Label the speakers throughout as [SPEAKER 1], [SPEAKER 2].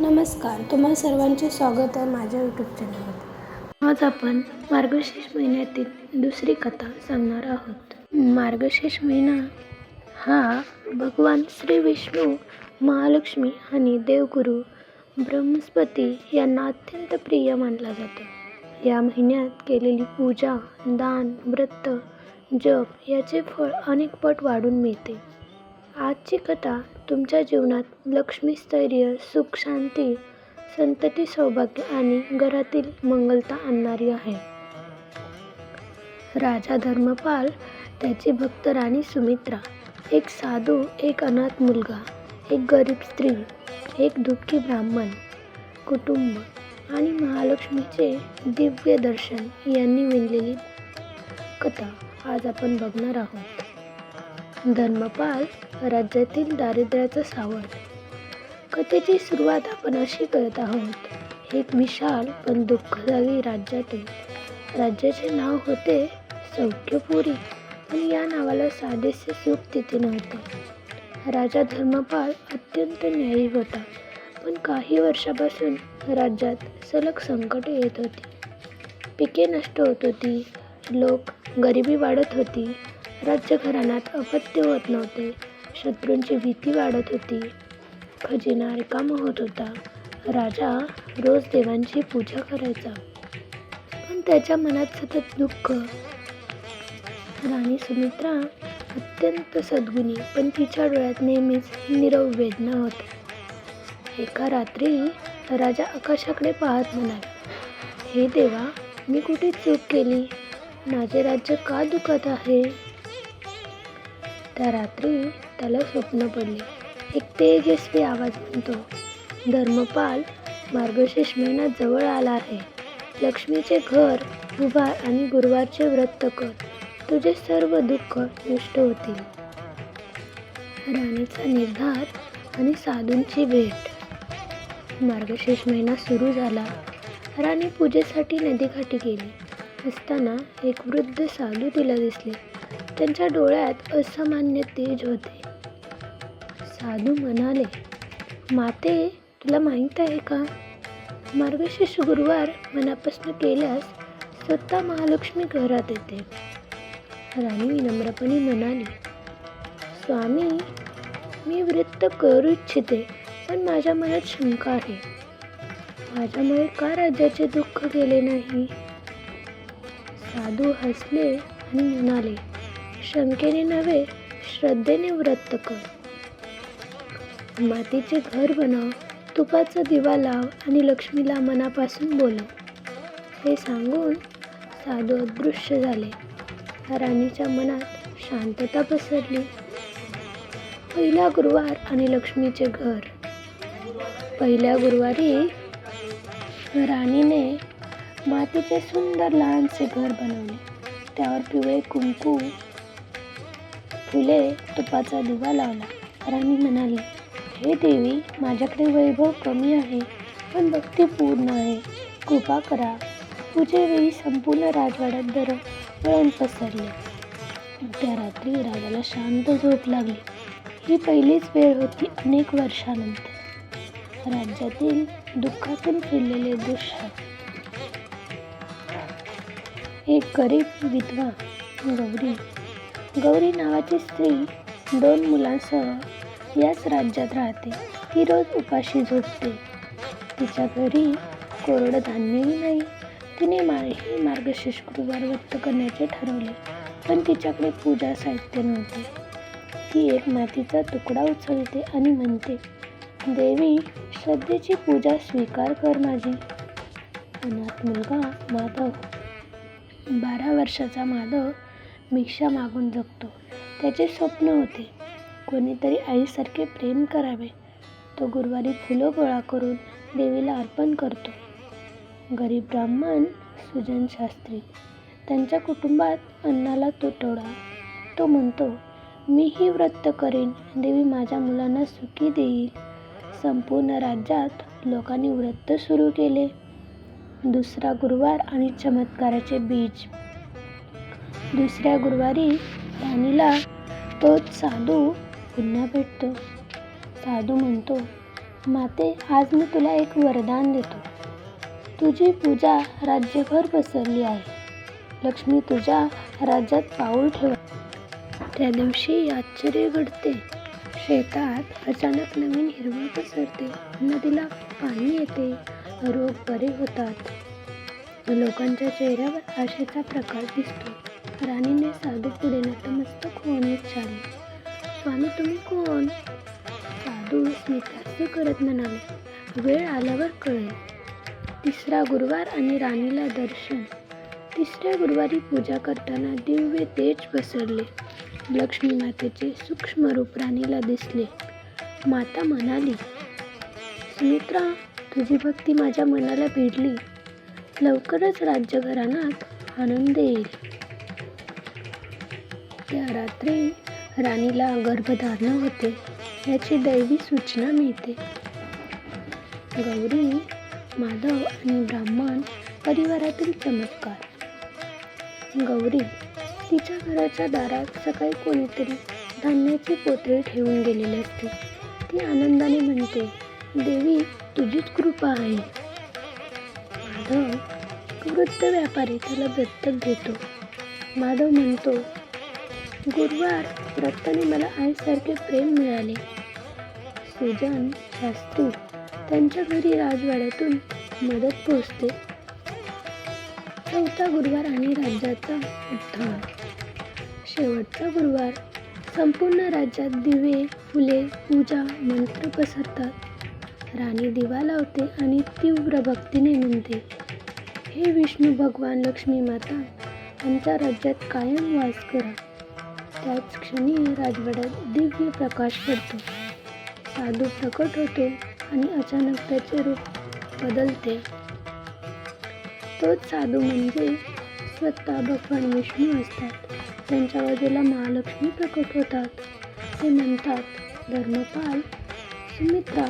[SPEAKER 1] नमस्कार तुम्हा सर्वांचे स्वागत आहे माझ्या यूट्यूब चॅनलमध्ये आज आपण मार्गशीर्ष महिन्यातील दुसरी कथा सांगणार आहोत. मार्गशीर्ष महिना हा भगवान श्री विष्णू महालक्ष्मी आणि देवगुरु बृहस्पती यांना अत्यंत प्रिय मानला जातो. या महिन्यात केलेली पूजा दान व्रत जप याचे फळ अनेक पट वाढून मिळते. आजची कथा तुमच्या जीवनात लक्ष्मी स्थैर्य सुख शांती संतती सौभाग्य आणि घरातील मंगलता आणणारी आहे. राजा धर्मपाल त्याची भक्त राणी सुमित्रा एक साधू एक अनाथ मुलगा एक गरीब स्त्री एक दुःखी ब्राह्मण कुटुंब आणि महालक्ष्मीचे दिव्य दर्शन यांनी विणलेली कथा आज आपण बघणार आहोत. धर्मपाल राज्यातील दारिद्र्याचा सावट. कथेची सुरुवात आपण अशी करत आहोत एक विशाल पण दुःखदायी राज्यातील राज्याचे नाव होते सौख्यपुरी पण या नावाला साधेसे सुख तिथे नव्हते. राजा धर्मपाल अत्यंत न्यायी होता पण काही वर्षापासून राज्यात सलग संकट येत होती. पिके नष्ट होत होती लोक गरिबी वाढत होती राज्यघराण्यात अपत्य होत नव्हते. शत्रूंची भीती वाढत होती. खजिना रिकामा होत होता. राजा रोज देवांची पूजा करायचा. पण त्याच्या मनात सतत दुःख. राणी सुमित्रा अत्यंत सद्गुणी पण तिच्या डोळ्यात नेहमीच निरव वेदना होत्या. एका रात्री राजा आकाशाकडे पाहत म्हणाला हे देवा मी कुठे चूक केली? माझे राज्य का दुखत आहे? त्या रात्री त्याला स्वप्न पडले. एक तेजस्वी आवाज म्हणतो धर्मपाल मार्गशीर्ष महिना जवळ आला आहे. लक्ष्मीचे घर उभार आणि गुरुवारचे व्रत कर. तुझे सर्व दुःख नष्ट होतील. राणीचा निर्धार आणि साधूंची भेट. मार्गशीर्ष महिना सुरू झाला. राणी पूजेसाठी नदीकाठी गेली. असताना एक वृद्ध साधू तिला दिसले. त्यांच्या डोळ्यात असामान्य तेज होते. साधू म्हणाले माते तुला माहीत आहे का? मार्गशीर्ष गुरुवार मनापासून केल्यास स्वतः महालक्ष्मी घरात येते. राणी विनम्रपणे म्हणाली स्वामी मी वृत्त करू इच्छिते पण माझ्या मनात शंका आहे. माझ्यामुळे का राज्याचे दुःख गेले नाही? साधू हसले आणि म्हणाले शंकेने नव्हे श्रद्धेने व्रत कर. मातीचे घर बनव तुपाचा दिवा लाव आणि लक्ष्मीला मनापासून बोलव. हे सांगून साधू अदृश्य झाले. राणीच्या मनात शांतता पसरली. पहिला गुरुवार आणि लक्ष्मीचे घर. पहिल्या गुरुवारी राणीने मातीचे सुंदर लहानसे घर बनवले. त्यावर पिवळे कुंकू फुले तुपाचा दिवा लावला. राणी म्हणाली हे देवी माझ्याकडे वैभव कमी आहे पण भक्ती पूर्ण आहे. कृपा करा. पूजेवेळी संपूर्ण राजवाड्यात दर वळण पसरले. त्या रात्री राजाला शांत झोप लागली. ही पहिलीच वेळ होती अनेक वर्षानंतर. राज्यातील दुःखातून फिरलेले दृश्य. एक गरीब विधवा गौरी गौरी नावाची स्त्री दोन मुलांसह याच राज्यात राहते. ती रोज उपाशी झोपते. तिच्या घरी कोरडं धान्यही नाही. तिने माही मार्गशीर्ष गुरुवार व्यक्त करण्याचे ठरवले पण तिच्याकडे पूजा साहित्य नव्हते. ती एक मातीचा तुकडा उचलते आणि म्हणते देवी श्रद्धेची पूजा स्वीकार कर माझी. अनाथ मुलगा माधव बारा वर्षाचा माधव भिक्षा मागून जगतो. त्याचे स्वप्न होते. कोणीतरी आईसारखे प्रेम करावे. तो गुरुवारी फुलं गोळा करून देवीला अर्पण करतो. गरीब ब्राह्मण सुजन शास्त्री त्यांच्या कुटुंबात अन्नाला तुटवडा. तो म्हणतो मीही व्रत करेन. देवी माझ्या मुलांना सुखी देईल. संपूर्ण राज्यात लोकांनी व्रत सुरू केले. दुसरा गुरुवार आणि चमत्काराचे बीज. दुसऱ्या गुरुवारी राणीला तोच साधू पुन्हा भेटतो. साधू म्हणतो माते आज मी तुला एक वरदान देतो. तुझी पूजा राज्यभर पसरली आहे. लक्ष्मी तुझ्या राज्यात पाऊल ठेव. त्या दिवशी आश्चर्य घडते. शेतात अचानक नवीन हिरवळ पसरते. नदीला पाणी येते. रोग बरे होतात. लोकांच्या चेहऱ्यावर आशेचा प्रकाश दिसतो. राणीने साधू पुढे नतमस्तक होऊन विचारले? स्वामी तुम्ही कोण? साधू स्मितास्य करत म्हणाले वेळ आल्यावर कळेल. तिसरा गुरुवार आणि राणीला दर्शन. तिसऱ्या गुरुवारी पूजा करताना दिव्य तेज पसरले. लक्ष्मी मातेचे सूक्ष्म रूप राणीला दिसले. माता म्हणाली सुमित्रा तुझी भक्ती माझ्या मनाला भिडली. लवकरच राज्यघराण्यात आनंद येईल त्या रात्री राणीला गर्भधारणा होते याची दैवी सूचना मिळते. गौरी माधव आणि ब्राह्मण परिवारातील चमत्कार. गौरी तिच्या घराच्या दारात सकाळी कोणीतरी धान्याची पोतळे ठेवून गेलेली असते. ती आनंदाने म्हणते देवी तुझीच कृपा आहे. माधव वृद्ध व्यापारी त्याला दत्तक घेतो. माधव म्हणतो गुरुवार व्रताने मला आईसारखे प्रेम मिळाले. सुजन शास्त्री त्यांच्या घरी राजवाड्यातून मदत पोचते. चौथा गुरुवार आणि राज्याचा उत्थान. शेवटचा गुरुवार संपूर्ण राज्यात दिवे फुले पूजा मंत्र पसरतात. राणी दिवा लावते आणि तीव्र भक्तीने म्हणते हे विष्णू भगवान लक्ष्मी माता आमच्या राज्यात कायम वास करा. त्याच क्षणी राजवाड्यात दिव्य प्रकाश पडतो. साधू प्रकट होतो आणि अचानक त्याचे रूप बदलते. तोच साधू म्हणजे स्वतः भगवान विष्णू असतात. त्यांच्या बाजूला महालक्ष्मी प्रकट होतात. ते म्हणतात धर्मपाल सुमित्रा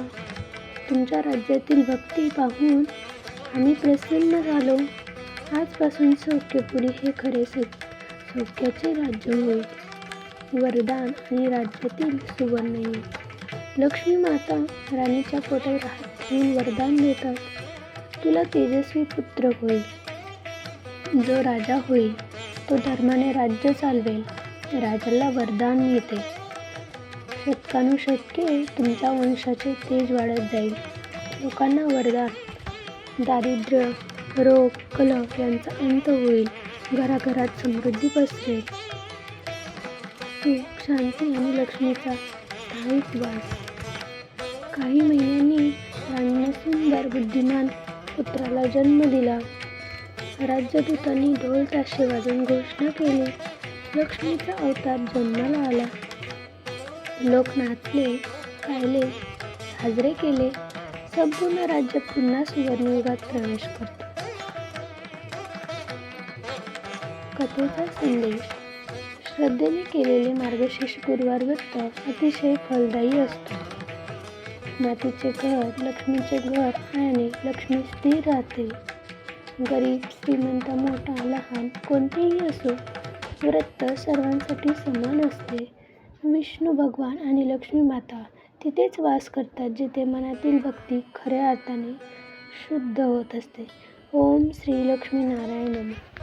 [SPEAKER 1] तुमच्या राज्यातील भक्ती पाहून आम्ही प्रसन्न झालो. आजपासून सौख्यपुरी हे खरे सौख्याचे राज्य होईल. वरदान आणि राज्यातील सुवर्णयुग लक्ष्मी माता राणीच्या पोटात राहत घेऊन वरदान देतात तुला तेजस्वी पुत्र होईल. जो राजा होईल तो धर्माने राज्य चालवेल. राजाला वरदान मिळते. शतकानुशतके तुमच्या वंशाचे तेज वाढत जाईल. लोकांना वरदान. दारिद्र्य रोग कलह यांचा अंत होईल. घराघरात समृद्धी पसरेल. सुख शांती आणि लक्ष्मीचा स्थायिक वास. काही महिन्यांनी राणीने सुंदर बुद्धिमान पुत्राला जन्म दिला. राज्यदूतांनी ढोल ताशे वाजून घोषणा केली. लक्ष्मीचा अवतार जन्माला आला. लोक नाचले खायले साजरे केले. संपूर्ण राज्य पुन्हा सुवर्णयुगात प्रवेश करतो. कथेचा संदेश. श्रद्धेने केलेले मार्गशीर्ष गुरुवार व्रत अतिशय फलदायी असतो. मातीचे घर लक्ष्मीचे घर आणि लक्ष्मी स्थिर राहते. गरीब श्रीमंत मोठा लहान कोणतेही असो व्रत सर्वांसाठी समान असते. विष्णू भगवान आणि लक्ष्मी माता तिथेच वास करतात जिथे मनातील भक्ती खऱ्या अर्थाने शुद्ध होत असते. ओम श्री लक्ष्मी नारायण नमः.